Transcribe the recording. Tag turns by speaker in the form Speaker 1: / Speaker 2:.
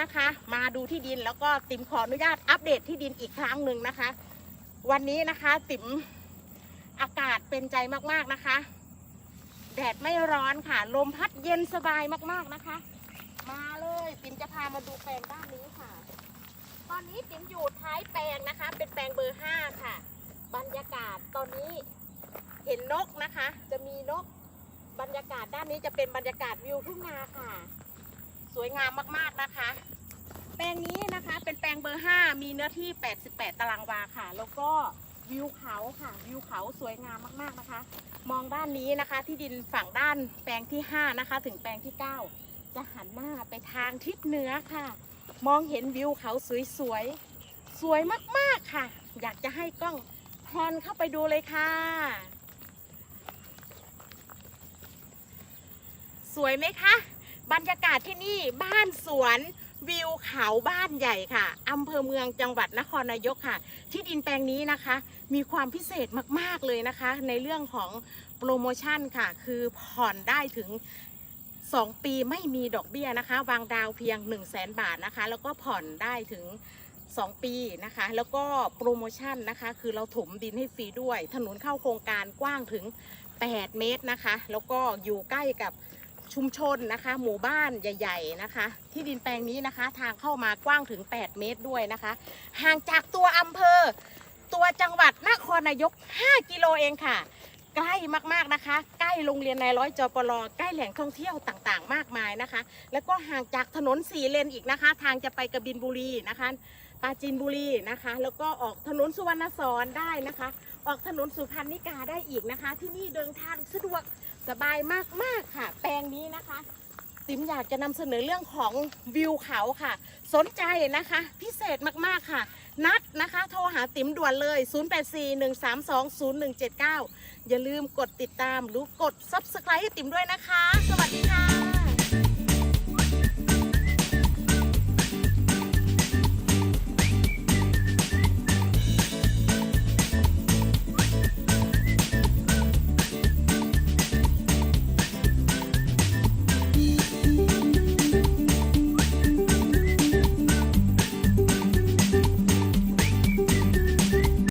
Speaker 1: นะคะ มาดูที่ดินแล้วก็ติ๋มขออนุญาตอัปเดตที่ดินอีกครั้งหนึ่งนะคะ วันนี้นะคะติ๋มอากาศเป็นใจมากๆนะคะ แดดไม่ร้อนค่ะ ลมพัดเย็นสบายมากๆนะคะ มาเลยติ๋มจะพามาดูแปลงด้านนี้ค่ะ ตอนนี้ติ๋มอยู่ท้ายแปลงนะคะ เป็นแปลงเบอร์ห้าค่ะ บรรยากาศตอนนี้เห็นนกนะคะ จะมีนกบรรยากาศด้านนี้จะเป็นบรรยากาศวิวทุ่งนาค่ะ วยงามมากๆนะคะ แปลงนี้นะคะเป็นแปลงเบอร์ 5 มีเนื้อที่ 88 ตารางวาค่ะ แล้วก็วิวเขาค่ะ วิวเขาสวยงามมากๆนะคะ มองด้านนี้นะคะที่ดินฝั่งด้านแปลงที่ 5 นะคะ ถึงแปลงที่ 9 จะหันหน้าไปทางทิศเหนือค่ะ มองเห็นวิวเขาสวยๆ สวยมากๆค่ะ อยากจะให้กล้องแพนเข้าไปดูเลยค่ะ สวยไหมคะ บรรยากาศที่นี่บ้านสวนวิวเขาบ้านใหญ่ค่ะอำเภอเมืองจังหวัดนครนายกค่ะ ที่ดินแปลงนี้นะคะ มีความพิเศษมากๆเลยนะคะ ในเรื่องของโปรโมชั่นค่ะ คือผ่อนได้ถึง 2 ปีไม่มีดอกเบี้ยนะคะ วางดาวเพียง 1 0 0 0 0แบาทนะคะ แล้วก็ผ่อนได้ถึง 2 ปีนะคะ แล้วก็โปรโมชั่นนะคะ คือเราถมดินให้ฟรีด้วย ถนนเข้าโครงการกว้างถึง 8 เมตรนะคะ แล้วก็อยู่ใกล้กับ ชุมชนนะคะ หมู่บ้านใหญ่ ๆนะคะ ที่ดินแปลงนี้นะคะ ทางเข้ามากว้างถึง 8 เมตรด้วยนะคะ ห่างจากตัวอำเภอ ตัวจังหวัดนครนายก 5 กิโลเองค่ะ ใกล้มากๆนะคะ ใกล้โรงเรียนนายร้อยจปรใกล้แหล่งท่องเที่ยวต่างๆ มากมายนะคะ แล้วก็ห่างจากถนนสีเลนอีกนะคะ ทางจะไปกระบินบุรีนะคะปราจีนบุรีนะคะ แล้วก็ออกถนนสุวรรณสอนได้นะคะ ออกถนนสุพรรณิกาได้อีกนะคะ ที่นี่เดินทางสะดวก สบายมากๆค่ะ แปลงนี้นะคะ ติ๋มอยากจะนำเสนอเรื่องของวิวเขาค่ะ สนใจนะคะ พิเศษมากๆค่ะ นัดนะคะ โทรหาติ๋มด่วนเลย 0841320179 อย่าลืมกดติดตามหรือกด Subscribe ให้ติ๋มด้วยนะคะสวัสดีค่ะ